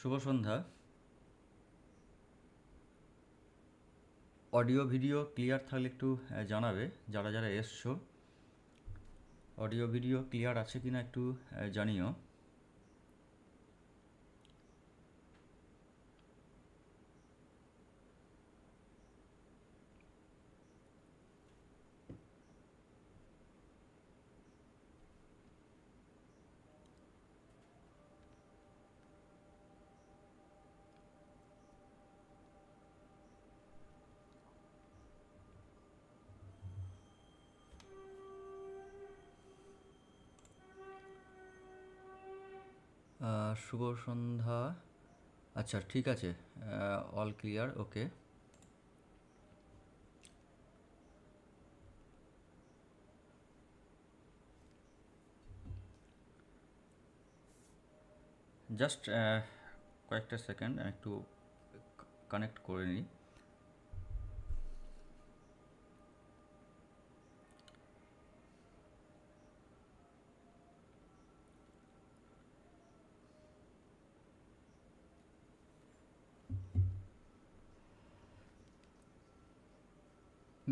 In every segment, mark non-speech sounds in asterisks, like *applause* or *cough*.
শুভ সন্ধ্যা। Audio video clear থাকলে একটু জানাবে, যারা যারা এসছো। অডিও ভিডিও ক্লিয়ার আছে কিনা একটু জানিও। শুভ সন্ধ্যা। আচ্ছা ঠিক আছে। অল ক্লিয়ার ওকে জাস্ট কয়েকটা সেকেন্ড একটু কানেক্ট করে নিই।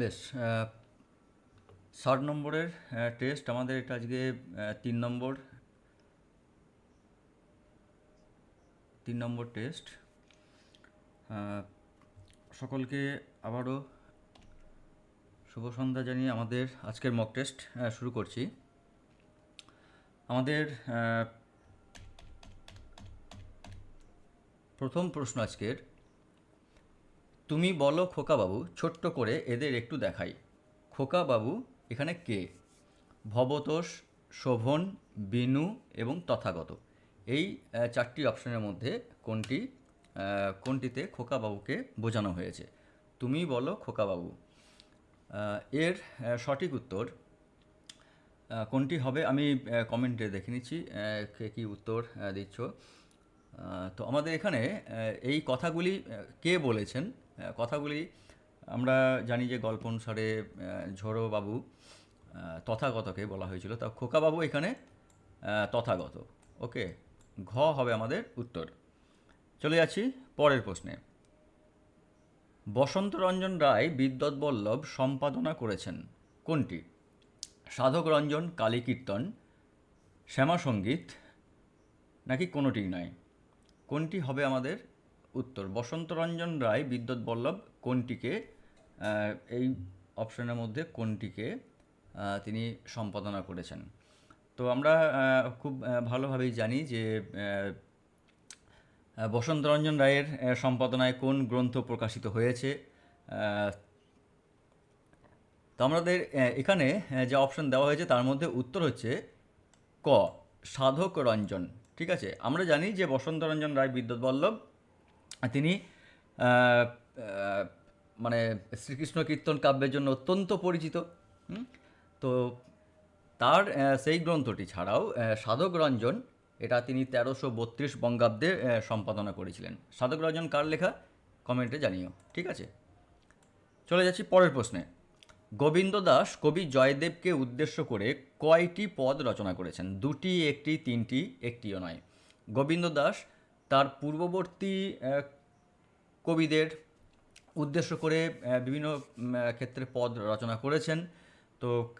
বেশ ষাট নম্বরের টেস্ট আমাদের এটা আজকে তিন নম্বর। তিন নম্বর টেস্ট সকলকে আবারও শুভ সন্ধ্যা জানিয়ে আমাদের আজকের মক টেস্ট শুরু করছি। আমাদের প্রথম প্রশ্ন আজকের। তুমি বলো খোকাবাবু, ছোট্ট করে এদের একটু দেখাই। খোকাবাবু, এখানে কে? ভবতোষ, শোভন, বিনু এবং তথাগত। এই চারটি অপশনের মধ্যে কোনটি কোনটিতে খোকাবাবুকে বোঝানো হয়েছে? তুমি বলো খোকাবাবু। এর সঠিক উত্তর কোনটি হবে? আমি কমেন্টে দেখে নিচ্ছি কে কী উত্তর দিচ্ছ। তো আমাদের এখানে এই কথাগুলি কে বলেছেন? কথাগুলি আমরা জানি যে গল্প অনুসারে আহ, ঝোড়ো বাবু তথাগতকে বলা হয়েছিল। তা খোকাবাবু এখানে তথাগত। ওকে ঘ হবে আমাদের উত্তর। চলে যাচ্ছি পরের প্রশ্নে। বসন্ত রঞ্জন রায় বিদ্যৎ বল্লভ সম্পাদনা করেছেন। কোনটি? সাধক রঞ্জন কালী কীর্তন শ্যামা সংগীত নাকি কোনোটি নয়? কোনটি হবে আমাদের উত্তর। বসন্ত রঞ্জন রায় বিদ্যুৎ বল্লভ কোনটিকে? এই অপশনের মধ্যে কোনটিকে তিনি সম্পাদনা করেছেন। তো আমরা খুব ভালোভাবেই জানি যে আহ, আহ, বসন্ত রঞ্জন রায়ের সম্পাদনায় কোন গ্রন্থ প্রকাশিত হয়েছে তো আমাদের এখানে যে অপশন দেওয়া হয়েছে তার মধ্যে উত্তর হচ্ছে ক সাধক রঞ্জন ঠিক আছে? আমরা জানি যে বসন্ত রঞ্জন রায় বিদ্যুৎ বল্লভ তিনি মানে শ্রীকৃষ্ণ কীর্তন কাব্যের জন্য অত্যন্ত পরিচিত তো তার সেই গ্রন্থটি ছাড়াও সাধক রঞ্জন, এটা তিনি তেরোশো বত্রিশ বঙ্গাব্দে সম্পাদনা করেছিলেন। সাধক রঞ্জন কার লেখা? কমেন্টে জানিও, ঠিক আছে? চলে যাচ্ছি পরের প্রশ্নে। গোবিন্দ দাস কবি জয়দেবকে উদ্দেশ্য করে কয়টি পদ রচনা করেছেন? দুটি, একটি, তিনটি, একটিও নয়। গোবিন্দ দাস তার পূর্ববর্তী কবিদের উদ্দেশ্য করে বিভিন্ন ক্ষেত্রে পদ রচনা করেছেন। তো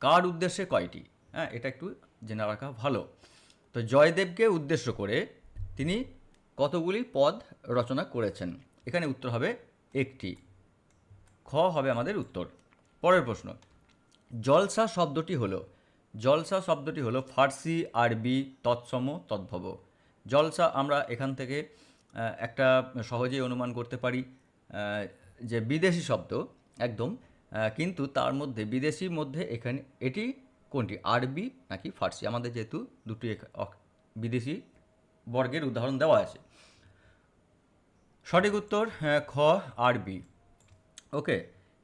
কার উদ্দেশ্যে কয়টি? হ্যাঁ এটা একটু জেনে রাখা ভালো। তো জয়দেবকে উদ্দেশ্য করে তিনি কতগুলি পদ রচনা করেছেন? এখানে উত্তর হবে একটি। খ হবে আমাদের উত্তর। পরের প্রশ্ন। জলসা শব্দটি হলো, জলসা শব্দটি হলো ফার্সি, আরবি, তৎসম, তদ্ভব। জলসা আমরা এখান থেকে একটা সহজেই অনুমান করতে পারি যে বিদেশি শব্দ, একদম কিন্তু তার মধ্যে বিদেশির মধ্যে এখানে, এটি কোনটি? আরবি নাকি ফার্সি? আমাদের যেহেতু দুটি বিদেশি বর্গের উদাহরণ দেওয়া আছে। সঠিক উত্তর খ, আরবি। ওকে,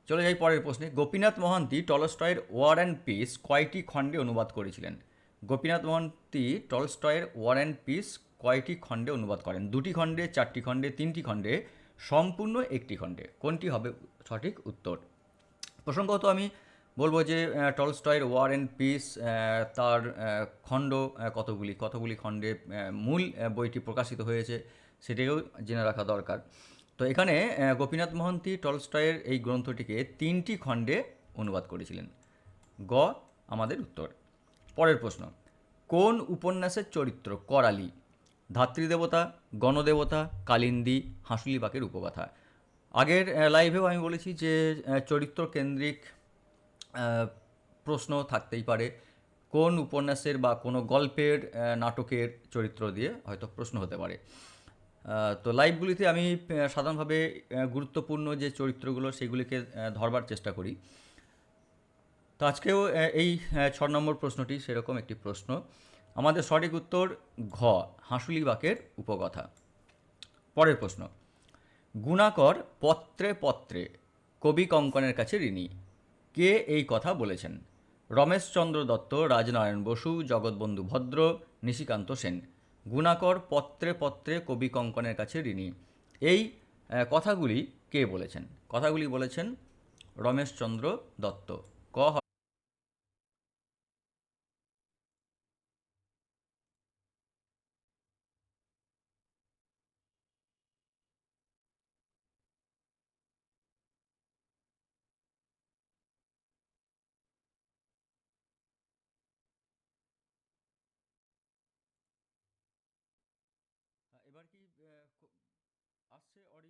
চলে যাই পরের প্রশ্নে। গোপীনাথ মহান্তি টলস্টয়ের ওয়ার অ্যান্ড পিস কয়টি খণ্ডে অনুবাদ করেছিলেন? গোপীনাথ মহান্তি টলস্টয়ের ওয়ার অ্যান্ড পিস কয়টি খণ্ডে অনুবাদ করেন? দুটি খণ্ডে, চারটি খণ্ডে, তিনটি খণ্ডে, সম্পূর্ণ একটি খণ্ডে। কোনটি হবে সঠিক উত্তর? প্রসঙ্গত আমি বলব যে টলস্টয়ের ওয়ার অ্যান্ড পিস তার খণ্ড কতগুলি কতগুলি খণ্ডে মূল বইটি প্রকাশিত হয়েছে সেটাকেও জেনে রাখা দরকার। তো এখানে গোপীনাথ মহন্তি টলস্টয়ের এই গ্রন্থটিকে তিনটি খণ্ডে অনুবাদ করেছিলেন। গ, আমাদের উত্তর। পরের প্রশ্ন, কোন উপন্যাসের চরিত্র করালি? ধাত্রীদেবতা, গণদেবতা, কালিন্দি কালিন্দী হাঁসুলিবাকের উপকথা। আগের লাইভেও আমি বলেছি যে চরিত্র কেন্দ্রিক প্রশ্ন থাকতেই পারে, কোন উপন্যাসের বা কোনো গল্পের নাটকের চরিত্র দিয়ে হয়তো প্রশ্ন হতে পারে। তো লাইভগুলিতে আমি সাধারণভাবে গুরুত্বপূর্ণ যে চরিত্রগুলো, সেগুলিকে ধরবার চেষ্টা করি। তো আজকেও এই ছ নম্বর প্রশ্নটি সেরকম একটি প্রশ্ন। আমাদের সঠিক উত্তর ঘ হাঁসুলি বাকের উপকথা। পরের প্রশ্ন, গুণাকর পত্রে পত্রে কবি কঙ্কনের কাছে ঋণী। কে এই কথা বলেছেন? রমেশচন্দ্র দত্ত, রাজনারায়ণ বসু, জগৎবন্ধু ভদ্র, নিশিকান্ত সেন। গুণাকর পত্রে পত্রে কবি কঙ্কনের কাছে ঋণী। এই কথাগুলি কে বলেছেন? কথাগুলি বলেছেন রমেশচন্দ্র দত্ত। ক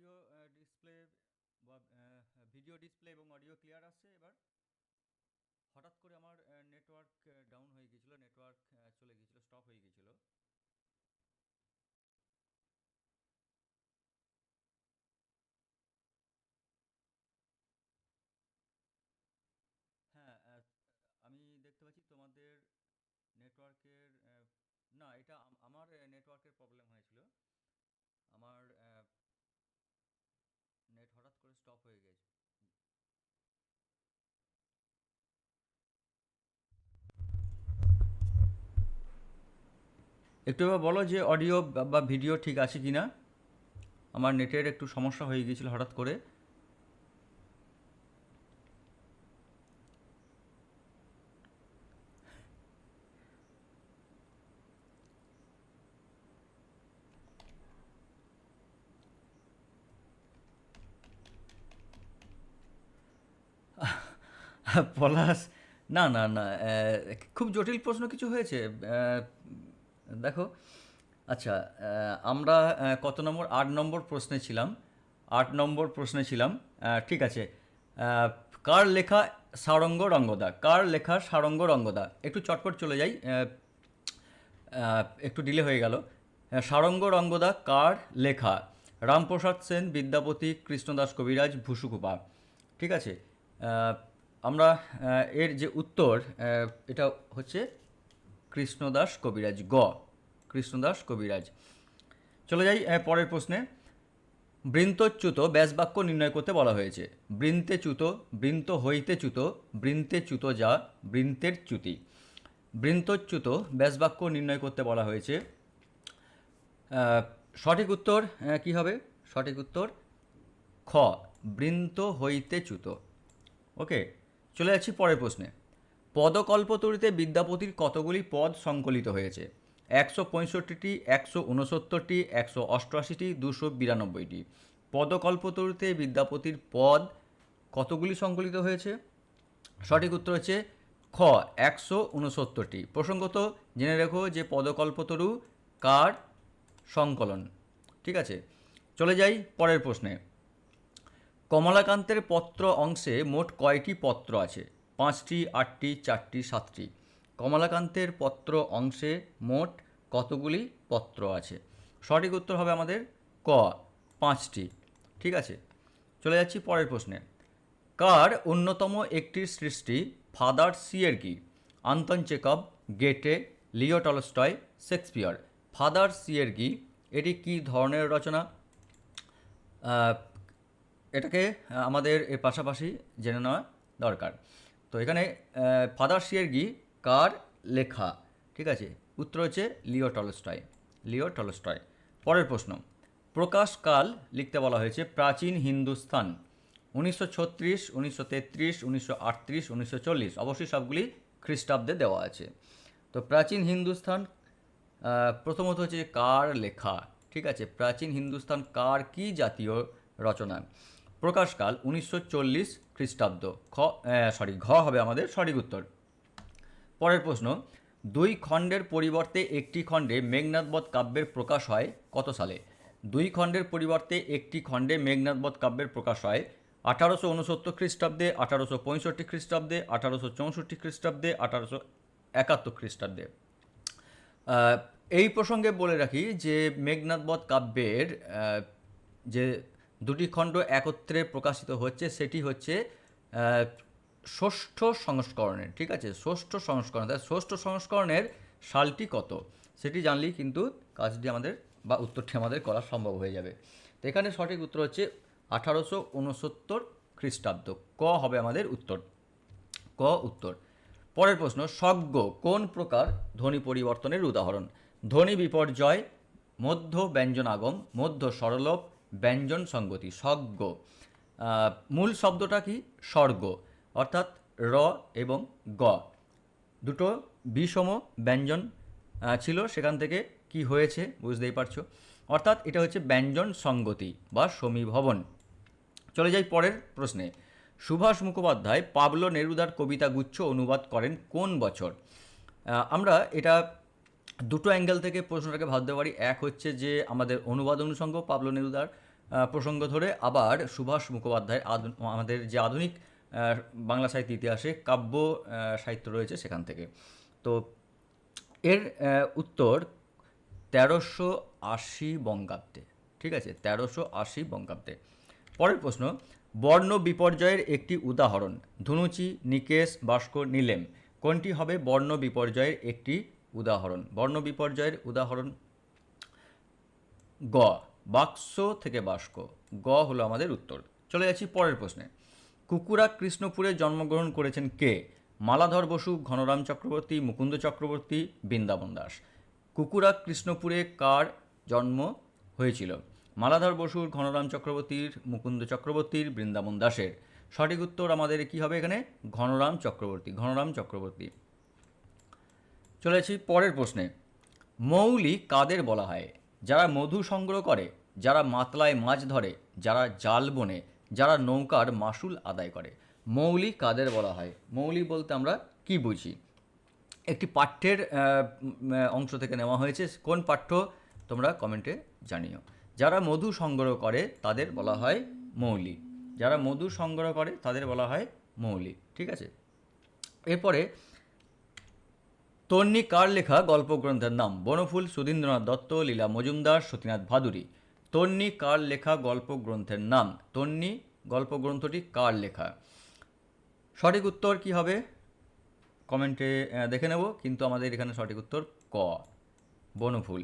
অডিও ডিসপ্লে বা ভিডিও ডিসপ্লে এবং অডিও ক্লিয়ার আসছে এবার। হঠাৎ করে আমার নেটওয়ার্ক ডাউন হয়ে গিয়েছিল নেটওয়ার্ক চলে গিয়েছিল স্টপ হয়ে গিয়েছিল। হ্যাঁ আমি দেখতে পাচ্ছি তোমাদের নেটওয়ার্কের না, এটা আমার নেটওয়ার্কের প্রবলেম হয়েছিল। আমার স্টপ হয়ে গেছে। একটু এবার বলো যে অডিও বা ভিডিও ঠিক আছে কি না আমার নেটের একটু সমস্যা হয়ে গিয়েছিল হঠাৎ করে। *laughs* পলাশ, না না না খুব জটিল প্রশ্ন কিছু হয়েছে দেখো আচ্ছা আমরা কত নম্বর, আট নম্বর প্রশ্নে ছিলাম, আট নম্বর প্রশ্নে ছিলাম ঠিক আছে কার লেখা সারঙ্গ রঙ্গদা, কার লেখা সারঙ্গ রঙ্গদা, একটু চটপট চলে যাই একটু ডিলে হয়ে গেল সারঙ্গ রঙ্গদা কার লেখা, রামপ্রসাদ সেন, বিদ্যাপতি, কৃষ্ণদাস কবিরাজ, ভুসুকুপা, ঠিক আছে আমরা এর যে উত্তর এটা হচ্ছে কৃষ্ণদাস কবিরাজ গ। কৃষ্ণদাস কবিরাজ। চলে যাই পরের প্রশ্নে। বৃন্তচ্যুত ব্যাসবাক্য নির্ণয় করতে বলা হয়েছে। বৃন্তে চ্যুত বৃন্ত হইতে চ্যুত বৃন্তে চ্যুত যা, বৃন্তের চ্যুতি। বৃন্তচ্যুত ব্যাসবাক্য নির্ণয় করতে বলা হয়েছে। সঠিক উত্তর কি হবে? সঠিক উত্তর, খ। বৃন্ত হইতে চ্যুত ওকে? চলে যাচ্ছি পরের প্রশ্নে। পদকল্পতরুতে বিদ্যাপতির কতগুলি পদ সংকলিত হয়েছে? একশো পঁয়ষট্টিটি, একশো উনসত্তরটি একশো অষ্টআশিটি, দুশো বিরানব্বইটি। পদকল্পতরুতে বিদ্যাপতির পদ কতগুলি সংকলিত হয়েছে? সঠিক উত্তর হচ্ছে খ, একশো উনসত্তরটি প্রসঙ্গত জেনে রেখো যে পদকল্পতরু কার সংকলন। ঠিক আছে? চলে যাই পরের প্রশ্নে। কমলাকান্তের পত্র অংশে মোট কয়টি পত্র আছে? পাঁচটি, আটটি, চারটি, সাতটি। কমলাকান্তের পত্র অংশে মোট কতগুলি পত্র আছে? সঠিক উত্তর হবে আমাদের ক, পাঁচটি। ঠিক আছে? চলে যাচ্ছি পরের প্রশ্নে। কার অন্যতম একটি সৃষ্টি father সিয়েরকি Anton Chekhov, Goethe, Leo Tolstoy, Shakespeare. Father সিয়েরকি এটি কী ধরনের রচনা? এটাকে আমাদের এর পাশাপাশি জেনে নেওয়া দরকার। তো এখানে ফাদার শিয়ারগি কার লেখা? ঠিক আছে? উত্তর হচ্ছে লিও টলস্টয়। Leo Tolstoy. পরের প্রশ্ন। প্রকাশকাল লিখতে বলা হয়েছে প্রাচীন হিন্দুস্তান উনিশশো ছত্রিশ উনিশশো তেত্রিশ উনিশশো আটত্রিশ উনিশশো চল্লিশ। অবশ্যই সবগুলি খ্রিস্টাব্দে দেওয়া আছে। তো প্রাচীন হিন্দুস্তান আহ, প্রথমত হচ্ছে কার লেখা? ঠিক আছে? প্রাচীন হিন্দুস্তান কার কি জাতীয় রচনা? প্রকাশকাল উনিশশো চল্লিশ খ্রিস্টাব্দ। খ সরি ঘ হবে আমাদের সঠিক উত্তর। পরের প্রশ্ন, দুই খণ্ডের পরিবর্তে একটি খণ্ডে মেঘনাথবধ কাব্যের প্রকাশ হয় কত সালে? দুই খণ্ডের পরিবর্তে একটি খণ্ডে মেঘনাথবধ কাব্যের প্রকাশ হয় আঠারোশো উনসত্তর খ্রিস্টাব্দে, আঠারোশো পঁয়ষট্টি খ্রিস্টাব্দে, আঠারোশো চৌষট্টি খ্রিস্টাব্দে, আঠারোশো একাত্তর খ্রিস্টাব্দে। এই প্রসঙ্গে বলে রাখি যে মেঘনাথবধ কাব্যের যে দুটি খণ্ড একত্রে প্রকাশিত হচ্ছে, সেটি হচ্ছে ষষ্ঠ সংস্করণের ঠিক আছে? ষষ্ঠ সংস্করণ তাই ষষ্ঠ সংস্করণের সালটি কত? সেটি জানলেই কিন্তু কাজটি আমাদের বা উত্তরটি আমাদের করা সম্ভব হয়ে যাবে। তো এখানে সঠিক উত্তর হচ্ছে আঠারোশো উনসত্তর খ্রিস্টাব্দ। ক হবে আমাদের উত্তর। ক উত্তর। পরের প্রশ্ন সজ্ঞ কোন প্রকার ধ্বনি পরিবর্তনের উদাহরণ? ধ্বনি বিপর্যয়, মধ্য ব্যঞ্জন আগম মধ্য সরলোপ ব্যঞ্জন সঙ্গতি সজ্ঞ মূল শব্দটা কি? স্বর্গ। অর্থাৎ র এবং গ। দুটো বিষম ব্যঞ্জন ছিল। সেখান থেকে কি হয়েছে বুঝতেই পারছ? অর্থাৎ এটা হচ্ছে ব্যঞ্জন সঙ্গতি বা সমীভবন। চলে যাই পরের প্রশ্নে। সুভাষ মুখোপাধ্যায় পাবলো নেরুদার কবিতা গুচ্ছ অনুবাদ করেন কোন বছর? আমরা এটা দুটো অ্যাঙ্গেল থেকে প্রশ্নটাকে ভাবতে পারি। এক হচ্ছে যে, আমাদের অনুবাদ অনুষঙ্গ পাবলো নেরুদার প্রসঙ্গ ধরে। আবার সুভাষ মুখোপাধ্যায় আমাদের যে আধুনিক বাংলা সাহিত্য ইতিহাসে কাব্য সাহিত্য রয়েছে সেখান থেকে। তো এর উত্তর তেরোশো আশি বঙ্গাব্দে। ঠিক আছে? তেরোশো আশি বঙ্গাব্দে। পরের প্রশ্ন, বর্ণ বিপর্যয়ের একটি উদাহরণ, ধনুচি, নিকেশ ভাস্কর নীলেম। কোনটি হবে বর্ণ বিপর্যয়ের একটি উদাহরণ, বর্ণ বিপর্যয়ের উদাহরণ, গ, বাক্স থেকে বাস্ক গ হলো আমাদের উত্তর। চলে যাচ্ছি পরের প্রশ্নে। কুকুরা কৃষ্ণপুরে জন্মগ্রহণ করেছেন কে? মালাধর বসু, ঘনরাম চক্রবর্তী, মুকুন্দ চক্রবর্তী, বৃন্দাবন দাস। কুকুরা কৃষ্ণপুরে কার জন্ম হয়েছিল? মালাধর বসুর, ঘনরাম চক্রবর্তীর, মুকুন্দ চক্রবর্তীর, বৃন্দাবন দাসের। সঠিক উত্তর আমাদের কি হবে এখানে? ঘনরাম চক্রবর্তী ঘনরাম চক্রবর্তী। চলে যাচ্ছি পরের প্রশ্নে। মৌলি কাদের বলা হয়? যারা মধু সংগ্রহ করে, যারা মাতলায় মাছ ধরে, যারা জাল বনে, যারা নৌকার মাসুল আদায় করে। মৌলি কাদের বলা হয়? মৌলি বলতে আমরা কি বুঝি? একটি পাঠ্যের অংশ থেকে নেওয়া হয়েছে। কোন পাঠ্য? তোমরা কমেন্টে জানিও। যারা মধু সংগ্রহ করে, তাদের বলা হয় মৌলি। যারা মধু সংগ্রহ করে, তাদের বলা হয় মৌলি। ঠিক আছে? এরপরে তন্নি কার লেখা গল্পগ্রন্থের নাম? বনফুল, সুধীন্দ্রনাথ দত্ত, লীলা মজুমদার, সতীনাথ ভাদুরী। তন্নি কার লেখা গল্পগ্রন্থের নাম? তন্নি গল্পগ্রন্থটি কার লেখা? সঠিক উত্তর কি হবে? কমেন্টে দেখে নেব, কিন্তু আমাদের এখানে সঠিক উত্তর ক। বনফুল।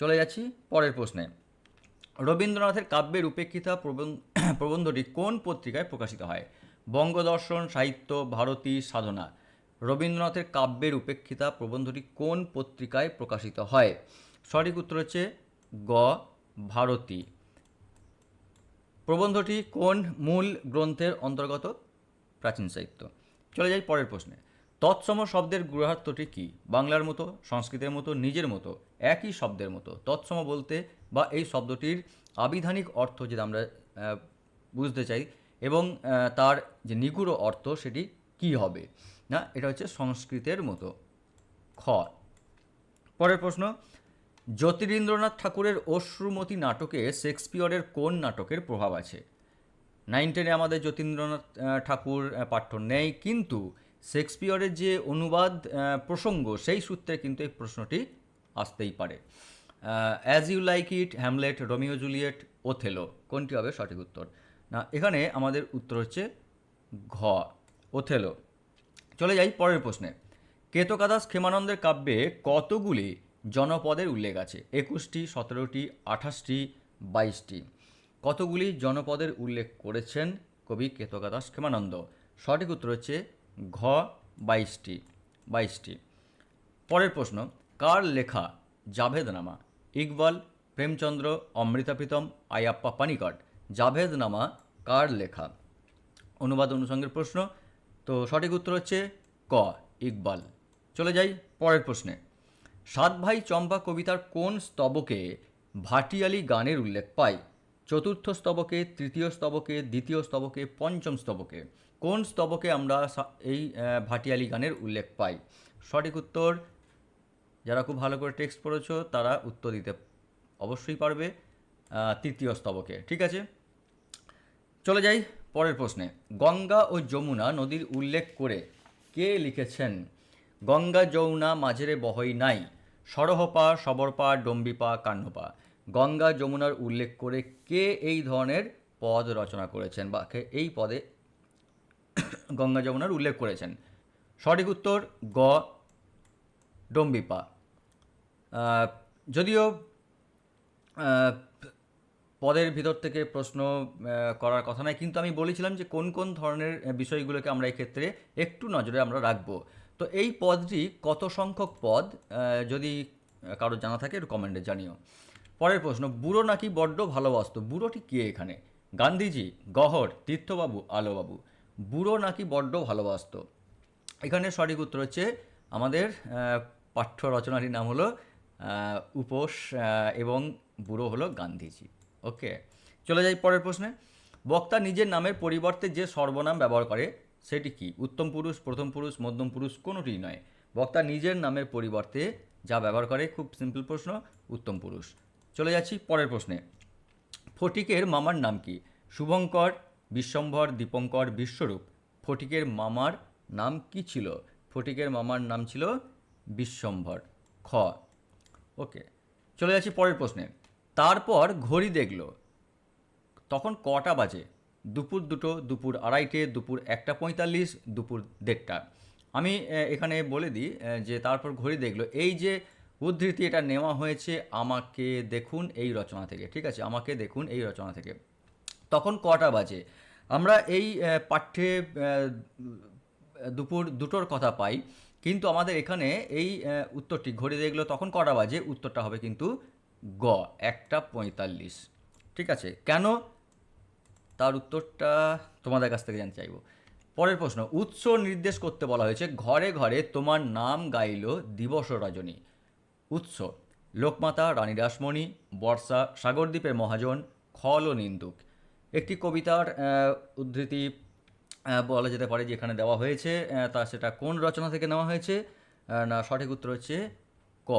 চলে যাচ্ছি পরের প্রশ্নে। রবীন্দ্রনাথের কাব্যের উপেক্ষিতা প্রবন- *coughs* প্রবন্ধটি কোন পত্রিকায় প্রকাশিত হয়? বঙ্গদর্শন, সাহিত্য, ভারতী, সাধনা। রবীন্দ্রনাথের কাব্যের উপেক্ষিতা প্রবন্ধটি কোন পত্রিকায় প্রকাশিত হয়? সঠিক উত্তর হচ্ছে গ, ভারতী। প্রবন্ধটি কোন মূল গ্রন্থের অন্তর্গত? প্রাচীন সাহিত্য। চলে যাই পরের প্রশ্নে। তৎসম শব্দের গৃহার্থটি কি? বাংলার মতো, সংস্কৃতের মতো, নিজের মতো, একই শব্দের মতো। তৎসম বলতে বা এই শব্দটির আবিধানিক অর্থ যেটা আমরা বুঝতে চাই এবং তার যে নিগুড় অর্থ সেটি কি হবে? না, এটা হচ্ছে সংস্কৃতের মতো। খ। পরের প্রশ্ন জ্যোতিরিন্দ্রনাথ ঠাকুরের অশ্রুমতী নাটকে শেক্সপিয়রের কোন নাটকের প্রভাব আছে? নাইন টেনে আমাদের যতীন্দ্রনাথ ঠাকুর পাঠ্য নেই, কিন্তু শেক্সপিয়রের যে অনুবাদ প্রসঙ্গ, সেই সূত্রে কিন্তু এই প্রশ্নটি আসতেই পারে। As you like it Hamlet Romeo Juliet Othello কোনটি হবে সঠিক উত্তর? না, এখানে আমাদের উত্তর হচ্ছে ঘ ওথেলো চলে যাই পরের প্রশ্নে। কেতকাদাস ক্ষেমানন্দের কাব্যে কতগুলি জনপদের উল্লেখ আছে? একুশটি, সতেরোটি, আঠাশটি, বাইশটি। কতগুলি জনপদের উল্লেখ করেছেন কবি কেতকাদাস ক্ষেমানন্দ? সঠিক উত্তর হচ্ছে ঘ, বাইশটি বাইশটি। পরের প্রশ্ন, কার লেখা জাভেদনামা? ইকবাল, প্রেমচন্দ্র, অমৃতা প্রীতম, আয়াপ্পা পানিকট। জাভেদনামা কার লেখা? অনুবাদ অনুষঙ্গের প্রশ্ন তো সঠিক উত্তর হচ্ছে ক, ইকবাল। চলে যাই পরের প্রশ্নে। সাত ভাই চম্পা কবিতার কোন স্তবকে ভাটিয়ালি গানের উল্লেখ পাই চতুর্থ স্তবকে, তৃতীয় স্তবকে, দ্বিতীয় স্তবকে, পঞ্চম স্তবকে। কোন স্তবকে আমরা এই ভাটিয়ালি গানের উল্লেখ পাই? সঠিক উত্তর, যারা খুব ভালো করে টেক্সট পড়েছো, তারা উত্তর দিতে অবশ্যই পারবে তৃতীয় স্তবকে। ঠিক আছে? চলে যাই পরের প্রশ্নে, গঙ্গা ও যমুনা নদীর উল্লেখ করে কে লিখেছেন? গঙ্গা যমুনা মাঝেরে বহই নাই, সরহপা, সবরপা, ডম্বিপা, কান্নপা। গঙ্গা যমুনার উল্লেখ করে কে এই ধরনের পদ রচনা করেছেন বা এই পদে গঙ্গা যমুনার উল্লেখ করেছেন? সঠিক উত্তর, গ, ডম্বিপা। যদিও পদের ভিতর থেকে প্রশ্ন করার কথা নয় কিন্তু আমি বলেছিলাম যে কোন কোন ধরনের বিষয়গুলোকে আমরা এই ক্ষেত্রে একটু নজরে আমরা রাখব। তো এই পদটি কত সংখ্যক পদ? যদি কারও জানা থাকে একটু কমেন্টে জানিও। পরের প্রশ্ন, বুড়ো নাকি বড্ড ভালোবাসতো বুড়োটি কে এখানে? গান্ধীজি, গহর, তীর্থবাবু, আলোবাবু। বুড়ো নাকি বড্ড ভালোবাসতো এখানে সঠিক উত্তর হচ্ছে আমাদের পাঠ্য রচনাটির নাম হলো উপোস এবং বুড়ো হলো গান্ধীজি। ওকে চলে যাই পরের প্রশ্নে। বক্তা নিজের নামের পরিবর্তে যে সর্বনাম ব্যবহার করে, সেটি কি? উত্তম পুরুষ, প্রথম পুরুষ, মধ্যম পুরুষ, কোনোটিই নয়। বক্তা নিজের নামের পরিবর্তে যা ব্যবহার করে, খুব সিম্পল প্রশ্ন, উত্তম পুরুষ। চলে যাচ্ছি পরের প্রশ্নে। ফটিকের মামার নাম কি? শুভঙ্কর, বিশ্বম্ভর, দীপঙ্কর, বিশ্বরূপ। ফটিকের মামার নাম কি ছিল? ফটিকের মামার নাম ছিল বিশ্বম্ভর। খ। ওকে চলে যাচ্ছি পরের প্রশ্নে। তারপর ঘড়ি দেখল। তখন কটা বাজে? দুপুর দুটো, দুপুর আড়াইটে, দুপুর একটা পঁয়তাল্লিশ, দুপুর দেড়টা। আমি এখানে বলে দিই যে তারপর ঘড়ি দেখল, এই যে উদ্ধৃতি এটা নেওয়া হয়েছে, আমাকে দেখুন এই রচনা থেকে, ঠিক আছে? আমাকে দেখুন এই রচনা থেকে। তখন কটা বাজে? আমরা এই পাঠ্যে দুপুর দুটোর কথা পাই, কিন্তু আমাদের এখানে এই উত্তরটি, ঘড়ি দেখল, তখন কটা বাজে? উত্তরটা হবে কিন্তু গ, একটা পঁয়তাল্লিশ। ঠিক আছে? কেন? তার উত্তরটা তোমাদের কাছ থেকে জানতে চাইব। পরের প্রশ্ন, উৎস নির্দেশ করতে বলা হয়েছে, ঘরে ঘরে তোমার নাম গাইল দিবস রজনী। উৎস, লোকমাতা, রানী রাসমণি বর্ষা, সাগরদ্বীপের মহাজন, খল ও নিন্দুক। একটি কবিতার উদ্ধৃতি বলা যেতে পারে যেখানে দেওয়া হয়েছে তা সেটা কোন রচনা থেকে নেওয়া হয়েছে? না, সঠিক উত্তর হচ্ছে ক।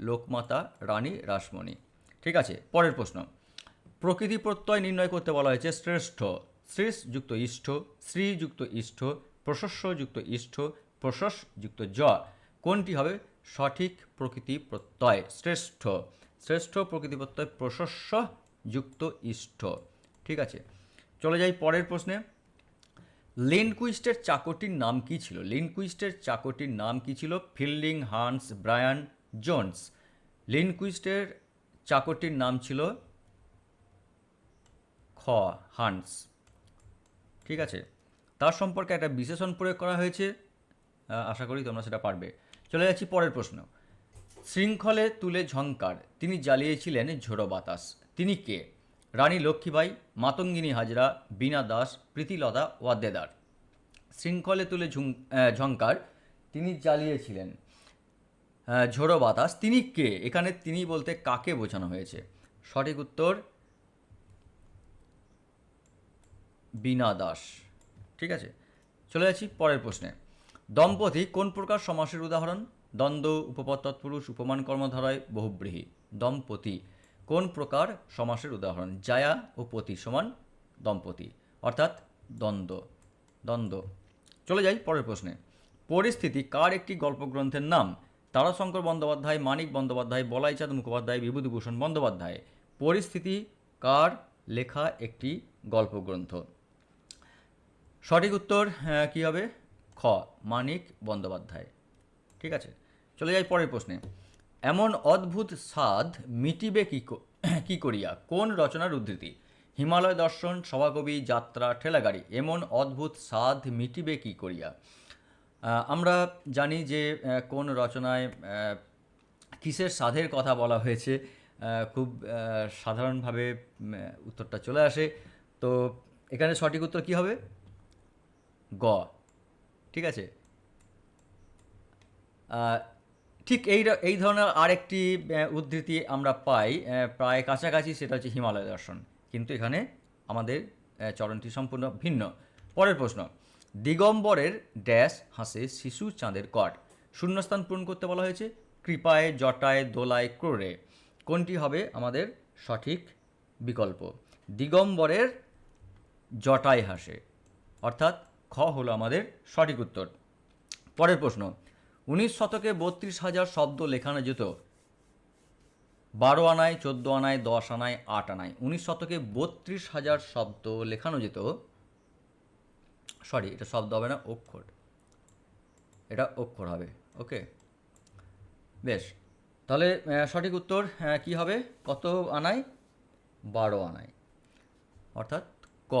লোকমাতা রানী রাসমণি। ঠিক আছে, পরের প্রশ্ন। প্রকৃতি প্রত্যয় নির্ণয় করতে বলা হয়েছে শ্রেষ্ঠ। শ্রেষ যুক্ত ইষ্ঠ, শ্রী যুক্ত ইষ্ঠ, প্রশস্য যুক্ত ইষ্ঠ, প্রশস যুক্ত জ। কোনটি হবে সঠিক প্রকৃতি প্রত্যয়? শ্রেষ্ঠ। শ্রেষ্ঠ প্রকৃতি প্রত্যয় প্রশস্য যুক্ত ইষ্ঠ। ঠিক আছে, চলে যাই পরের প্রশ্নে। লিনকুইস্টের চাকরটির নাম কি ছিল? লিনকুইস্টের চাকরটির নাম কি ছিল? Fielding, Hans, Brian Jones. লিনকুইস্টের চাকরটির নাম ছিল খ হান্স ঠিক আছে? তার সম্পর্কে একটা বিশেষণ প্রয়োগ করা হয়েছে। আশা করি তোমরা সেটা পারবে। চলে যাচ্ছি পরের প্রশ্ন। শৃঙ্খলে তুলে ঝঙ্কার তিনি জ্বালিয়েছিলেন ঝোড়ো বাতাস। তিনি কে? রানী লক্ষ্মীবাই, মাতঙ্গিনী হাজরা, বীণা দাস, প্রীতিলতা ওয়াদ্দেদার শৃঙ্খলে তুলে ঝঙ্কার তিনি জ্বালিয়েছিলেন। ঝোড়ো বাতাস। তিনি কে? এখানে তিনি বলতে কাকে বোঝানো হয়েছে? সঠিক উত্তর বীণা দাস। ঠিক আছে? চলে যাচ্ছি পরের প্রশ্নে। দম্পতি কোন প্রকার সমাসের উদাহরণ? দ্বন্দ্ব, উপপদ তৎপুরুষ, উপমান কর্মধারয়, বহুব্রীহি। দম্পতি কোন প্রকার সমাসের উদাহরণ? জায়া ও পতি সমান দম্পতি, অর্থাৎ দ্বন্দ্ব। দ্বন্দ্ব। চলে যাই পরের প্রশ্নে। পরিস্থিতি, কার একটি গল্পগ্রন্থের নাম? তারাশঙ্কর বন্দ্যোপাধ্যায়, মানিক বন্দ্যোপাধ্যায়, বলাইচাঁদ মুখোপাধ্যায়, বিভূতিভূষণ বন্দ্যোপাধ্যায়। পরিস্থিতি কার লেখা একটি গল্পগ্রন্থ? সঠিক উত্তর কী হবে? খ, মানিক বন্দ্যোপাধ্যায়। ঠিক আছে, চলে যাই পরের প্রশ্নে। এমন অদ্ভুত স্বাদ মিটিবে কি, ক- করিয়া? কোন রচনার উদ্ধৃতি? হিমালয় দর্শন, সভাকবি, যাত্রা, ঠেলাগাড়ি। এমন অদ্ভুত স্বাদ মিটিবে কি করিয়া? আমরা জানি যে কোন রচনায় কিসের সাধের কথা বলা হয়েছে খুব সাধারণভাবে উত্তরটা চলে আসে। তো এখানে সঠিক উত্তর কী হবে? গ। ঠিক আছে? ঠিক এই এই ধরনের আরেকটি উদ্ধৃতি আমরা পাই প্রায় কাছাকাছি, সেটা হচ্ছে হিমালয় দর্শন। কিন্তু এখানে আমাদের চরণটি সম্পূর্ণ ভিন্ন। পরের প্রশ্ন। দিগম্বরের ড্যাশ হাসে শিশু চাঁদের কট। শূন্যস্থান পূরণ করতে বলা হয়েছে, কৃপায়, জটায়, দোলায়, ক্রোড়ে। কোনটি হবে আমাদের সঠিক বিকল্প? দিগম্বরের জটায় হাসে। অর্থাৎ খ হলো আমাদের সঠিক উত্তর। পরের প্রশ্ন, উনিশ শতকে বত্রিশ হাজার শব্দ লেখানো যেত। বারো আনায়, চোদ্দ আনায়, দশ আনায়, আট আনায়। উনিশ শতকে বত্রিশ হাজার শব্দ লেখানো যেত। সরি, এটা শব্দ হবে না, অক্ষর। এটা অক্ষর হবে, ওকে? বেশ, তাহলে সঠিক উত্তর কি হবে? কত আনায়? বারো আনায়। অর্থাৎ ক।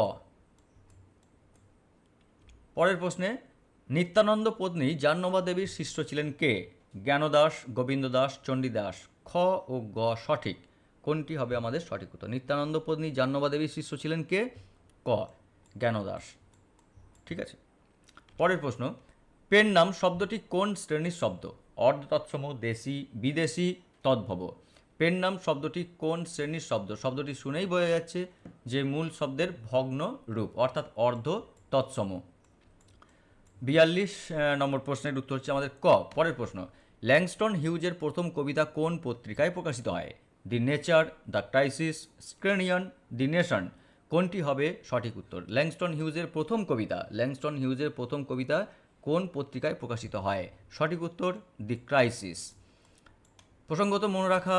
পরের প্রশ্নে, নিত্যানন্দ পত্নী জাহ্নবা দেবীর শিষ্য ছিলেন কে? জ্ঞানদাস গোবিন্দ দাস চণ্ডীদাস। খ ও গ সঠিক। কোনটি হবে আমাদের সঠিক উত্তর? নিত্যানন্দ পত্নী জাহ্নবা দেবীর শিষ্য ছিলেন কে? ক, জ্ঞানদাস। ঠিক আছে? পরের প্রশ্ন, পেন নাম শব্দটি কোন শ্রেণির শব্দ? অর্ধ তৎসম দেশি, বিদেশি, তদ্ভব। পেন নাম শব্দটি কোন শ্রেণির শব্দ? শব্দটি শুনেই বোঝা যাচ্ছে যে মূল শব্দের ভগ্ন রূপ, অর্থাৎ অর্ধ তৎসম বিয়াল্লিশ নম্বর প্রশ্নের উত্তর হচ্ছে আমাদের ক। পরের প্রশ্ন, ল্যাংস্টন হিউজের প্রথম কবিতা কোন পত্রিকায় প্রকাশিত হয়? দি নেচার, দ্য ক্রাইসিস, স্ক্রেনিয়ন, দি নেশন। কোনটি হবে সঠিক উত্তর? ল্যাংস্টন হিউজের প্রথম কবিতা। ল্যাংস্টন হিউজের প্রথম কবিতা কোন পত্রিকায় প্রকাশিত হয়? সঠিক উত্তর, দি ক্রাইসিস। প্রসঙ্গত মনে রাখা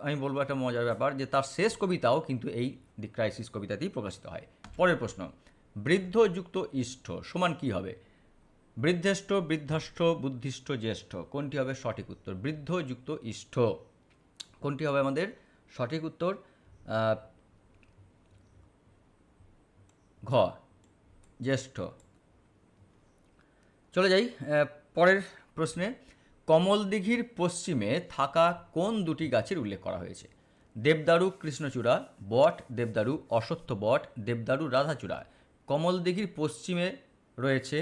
আমি বলব একটা মজার ব্যাপার যে তার শেষ কবিতাও কিন্তু এই দি ক্রাইসিস কবিতাতেই প্রকাশিত হয়। পরের প্রশ্ন, বৃদ্ধ যুক্ত ইষ্ঠ সমান কি হবে? বৃদ্ধেষ্ঠ, বৃদ্ধাষ্ঠ, বুদ্ধিষ্ঠ, জ্যেষ্ঠ, কোনটি হবে সঠিক উত্তর? বৃদ্ধ যুক্ত ইষ্ঠ। কোনটি হবে আমাদের সঠিক উত্তর? ঘ, জ্যেষ্ঠ। চলে যাই পরের প্রশ্নে। কমল দিঘির পশ্চিমে থাকা কোন দুটি গাছের উল্লেখ করা হয়েছে? দেবদারু কৃষ্ণচূড়া, বট, দেবদারু অশ্বত্থ বট, দেবদারু রাধাচূড়া। কমল দিঘির পশ্চিমে রয়েছে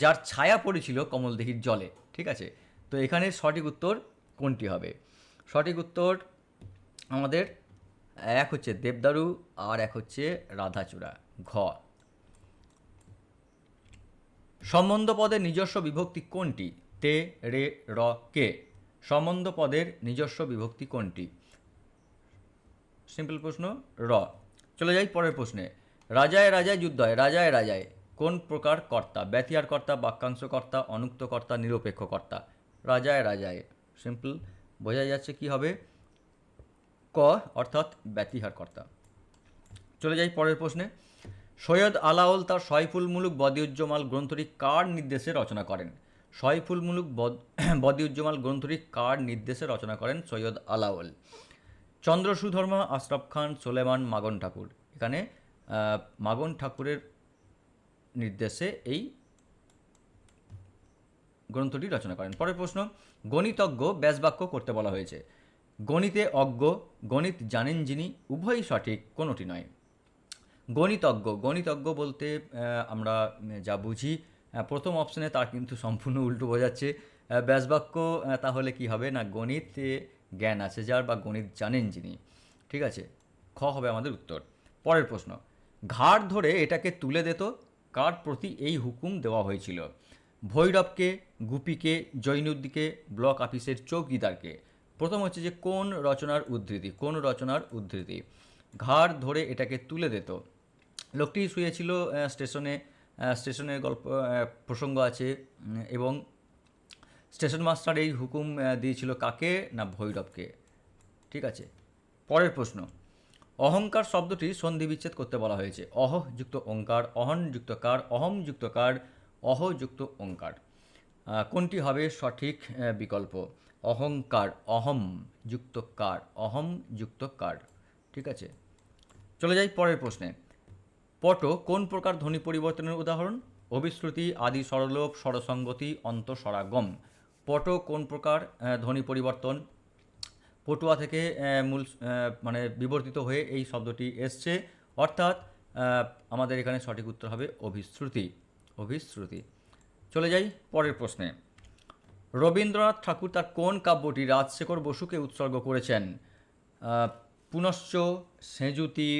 যার ছায়া পড়েছিল কমল দিঘির জলে, ঠিক আছে? তো এখানে সঠিক উত্তর কোনটি হবে? সঠিক উত্তর আমাদের এক হচ্ছে দেবদারু আর এক হচ্ছে রাধাচূড়া। ঘ। সম্বন্ধ পদের নিজস্ব বিভক্তি কোনটি? তে, রে, র, কে। সম্বন্ধ পদের নিজস্ব বিভক্তি কোনটি? সিম্পল প্রশ্ন, র। চলে যাই পরের প্রশ্নে। রাজায় রাজায় যুদ্ধ হয় রাজায় রাজায়। কোন প্রকার কর্তা? ব্যতিহার কর্তা, বাক্যাংশ কর্তা, অনুক্ত কর্তা, নিরপেক্ষ কর্তা? রাজায় রাজায়। সিম্পল বোঝা যাচ্ছে কি হবে? ক অর্থাৎ ব্যতিহার কর্তা। চলে যাই পরের প্রশ্নে। সৈয়দ আলাওল তার সয়ফুল মুলুক বদিউজ্জমাল গ্রন্থটি কার নির্দেশে রচনা করেন? সয়ফুল মুলুক বদ- *clears throat* বদিউজ্জমাল গ্রন্থটি কার নির্দেশে রচনা করেন সৈয়দ আলাওল চন্দ্র সুধর্মা আশরাফ খান সোলেমান মাগন ঠাকুর। এখানে মাগন ঠাকুরের নির্দেশে এই গ্রন্থটি রচনা করেন। পরের প্রশ্ন, গণিতজ্ঞ ব্যাসবাক্য করতে বলা হয়েছে। গণিতে অজ্ঞ, গণিত জানেন যিনি, উভয়ই সঠিক, কোনোটি নয়। গণিতজ্ঞ। গণিতজ্ঞ বলতে আমরা যা বুঝি প্রথম অপশনে তার কিন্তু সম্পূর্ণ উল্টো বোঝাচ্ছে। ব্যাসবাক্য তাহলে কি হবে? না, গণিতে জ্ঞান আছে যার বা গণিত জানেন যিনি। ঠিক আছে? খ হবে আমাদের উত্তর। পরের প্রশ্ন। ঘাড় ধরে এটাকে তুলে দিত কার প্রতি এই হুকুম দেওয়া হয়েছিল? ভৈরবকে, গুপিকে জৈনুদ্দিকে ব্লক অফিসের চৌকিদারকে। প্রথম হচ্ছে যে কোন রচনার উদ্ধৃতি? কোন রচনার উদ্ধৃতি? ঘাড় ধরে এটাকে তুলে দিত লোকটি শুয়েছিল স্টেশনে স্টেশনের গল্প প্রসঙ্গ আছে এবং স্টেশন মাস্টার এই হুকুম দিয়েছিল কাকে না ভৈরবকে। ঠিক আছে? পরের প্রশ্ন। অহংকার শব্দটি সন্ধি বিচ্ছেদ করতে বলা হয়েছে। অহ যুক্ত ওঙ্কার অহন যুক্ত কার, অহম যুক্ত কার, অহ যুক্ত ওঙ্কার কোনটি হবে সঠিক বিকল্প? অহংকার, অহম যুক্ত কার, অহম যুক্ত কার। ঠিক আছে? চলে যাই পরের প্রশ্নে। পট কোন প্রকার ধ্বনি পরিবর্তনের উদাহরণ? অভিশ্রুতি, আদি সরলোপ স্বরসঙ্গতি, অন্তঃস্বরাগম। পট কোন প্রকার ধ্বনি পরিবর্তন? পটুয়া থেকে মূল মানে বিবর্তিত হয়ে এই শব্দটি এসছে। অর্থাৎ আমাদের এখানে সঠিক উত্তর হবে অভিশ্রুতি। অভিশ্রুতি। চলে যাই পরের প্রশ্নে। রবীন্দ্রনাথ ঠাকুর তার কোন কাব্যটি রাজশেখর বসুকে উৎসর্গ করেছেন? পুনশ্চ, সেঁজুতি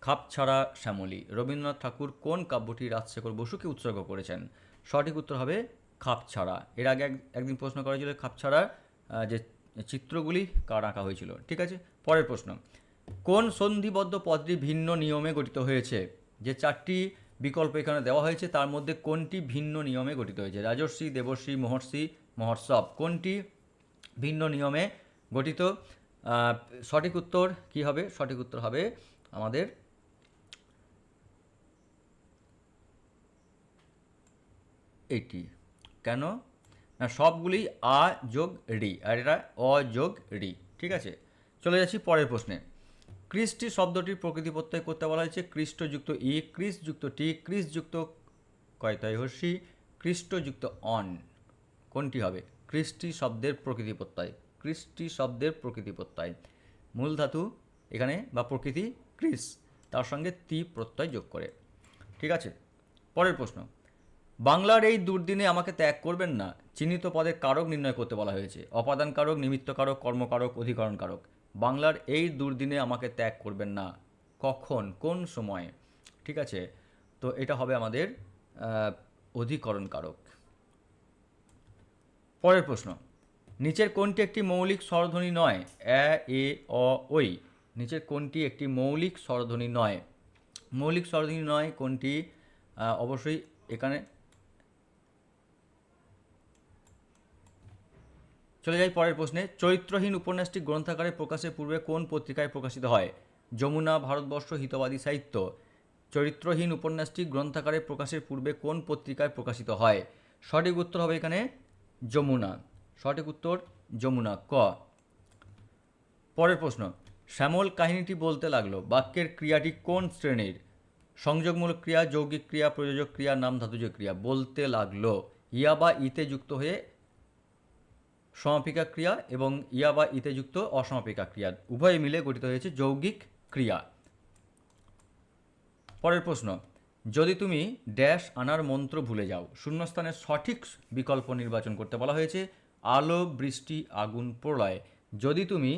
খাপছাড়া শ্যামলী। রবীন্দ্রনাথ ঠাকুর কোন কাব্যটি রাজশেখর বসুকে উৎসর্গ করেছেন? সঠিক উত্তর হবে খাপছাড়া। এর আগে এক- একদিন প্রশ্ন করা হয়েছিল খাপছাড়ার আহ, যে চিত্রগুলি কার আঁকা হয়েছিল। ঠিক আছে? পরের প্রশ্ন। কোন সন্ধিবদ্ধ পদটি ভিন্ন নিয়মে গঠিত হয়েছে? যে চারটি বিকল্প এখানে দেওয়া হয়েছে তার মধ্যে কোনটি ভিন্ন নিয়মে গঠিত হয়েছে? রাজর্ষি দেবর্ষি মহর্ষি মহর্ষব কোনটি ভিন্ন নিয়মে গঠিত? সঠিক উত্তর কি হবে? সঠিক উত্তর হবে আমাদের এইটি কেন? না, সবগুলি আ যোগ রি, আর এটা অ যোগ রি, ঠিক আছে? চলে যাচ্ছি পরের প্রশ্নে। ক্রিস্টি শব্দটির প্রকৃতি প্রত্যয় করতে বলা হয়েছে খ্রিস্টযুক্ত ই ক্রিসযুক্ত টি ক্রিসযুক্ত কয়তায় হর্ষি খ্রিস্টযুক্ত অন। কোনটি হবে? ক্রিস্টি শব্দের প্রকৃতি প্রত্যয় ক্রিস্টি শব্দের প্রকৃতি প্রত্যয়। মূল ধাতু এখানে বা প্রকৃতি ক্রিস তার সঙ্গে তি প্রত্যয় যোগ করে, ঠিক আছে? পরের প্রশ্ন। বাংলার এই দুর্দিনে আমাকে ত্যাগ করবেন না। চিহ্নিত পদের কারক নির্ণয় করতে বলা হয়েছে। অপাদান কারক কর্মকারক অধিকরণ কারক বাংলার এই দুর্দিনে আমাকে ত্যাগ করবেন না। কখন? কোন সময়ে? ঠিক আছে? তো এটা হবে আমাদের অধিকরণ কারক পরের প্রশ্ন। নিচের কোনটি একটি মৌলিক স্বরধ্বনি নয়। এ এ, অ ওই নিচের কোনটি একটি মৌলিক স্বরধ্বনি নয়। মৌলিক স্বরধ্বনি নয় কোনটি অবশ্যই এখানে চলে যাই পরের প্রশ্নে। চরিত্রহীন উপন্যাসটি গ্রন্থাকারে প্রকাশের পূর্বে কোন পত্রিকায় প্রকাশিত হয়? যমুনা, ভারতবর্ষ, হিতবাদী সাহিত্য। চরিত্রহীন উপন্যাসটি গ্রন্থাকারে প্রকাশের পূর্বে কোন পত্রিকায় প্রকাশিত হয়? সঠিক উত্তর হবে এখানে যমুনা। সঠিক উত্তর যমুনা। ক। পরের প্রশ্ন। শ্যামল কাহিনীটি বলতে লাগল, বাক্যের ক্রিয়াটি কোন শ্রেণির? সংযোগমূলক ক্রিয়া, যৌগিক ক্রিয়া, প্রযোজক ক্রিয়া নাম ধাতুজ ক্রিয়া, বলতে লাগল। ইয়া বা ইতে যুক্ত হয়ে সমাপিকা ক্রিয়া এবং ইয়া বা ইতে যুক্ত অসমাপিকা ক্রিয়া। উভয়ে মিলে গঠিত হয়েছে যৌগিক ক্রিয়া। পরের প্রশ্ন, যদি তুমি ড্যাশ আনার মন্ত্র ভুলে যাও, শূন্যস্থানের সঠিক বিকল্প নির্বাচন করতে বলা হয়েছে আলো, বৃষ্টি, আগুন, প্রলয়। যদি তুমি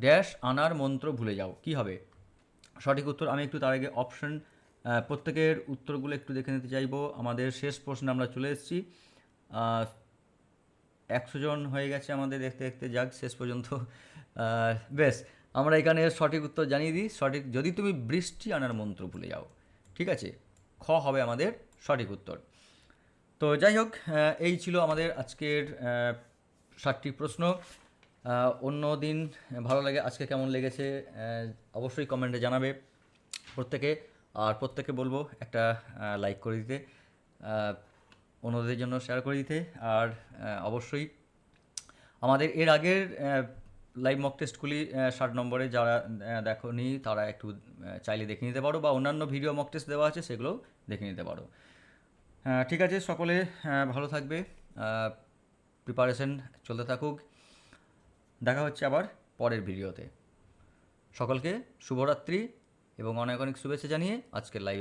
ড্যাশ আনার মন্ত্র ভুলে যাও, কি হবে? সঠিক উত্তর, আমি একটু তার আগে অপশন প্রত্যেকের উত্তরগুলো একটু দেখে নিতে চাইব। আমাদের শেষ প্রশ্নে আমরা চলে এসেছি। একশো জন হয়ে গেছে আমাদের দেখতে দেখতে, যাক, শেষ পর্যন্ত। বেশ, আমরা এখানে সঠিক উত্তর জানিয়ে দিই। সঠিক, যদি তুমি বৃষ্টি আনার মন্ত্র ভুলে যাও, ঠিক আছে? খ হবে আমাদের সঠিক উত্তর। তো যাই হোক এই ছিল আমাদের আজকের ষাটটি প্রশ্ন। অন্য দিন ভালো লাগে, আজকে কেমন লেগেছে অবশ্যই কমেন্টে জানাবে প্রত্যেকে। আর প্রত্যেকে বলব একটা লাইক করে দিতে। অন্যদের জন্য শেয়ার করে দিতে। আর অবশ্যই আমাদের এর আগের লাইভ মক টেস্টগুলি ষাট নম্বরে যারা দেখনি তারা একটু চাইলে দেখে নিতে পারো বা অন্যান্য ভিডিও মক টেস্ট দেওয়া আছে সেগুলোও দেখে নিতে পারো। ঠিক আছে সকলে ভালো থাকবে প্রিপারেশন চলতে থাকুক। দেখা হচ্ছে আবার পরের ভিডিওতে সকলকে শুভরাত্রি এবং অনেক অনেক শুভেচ্ছা জানিয়ে আজকের লাইভ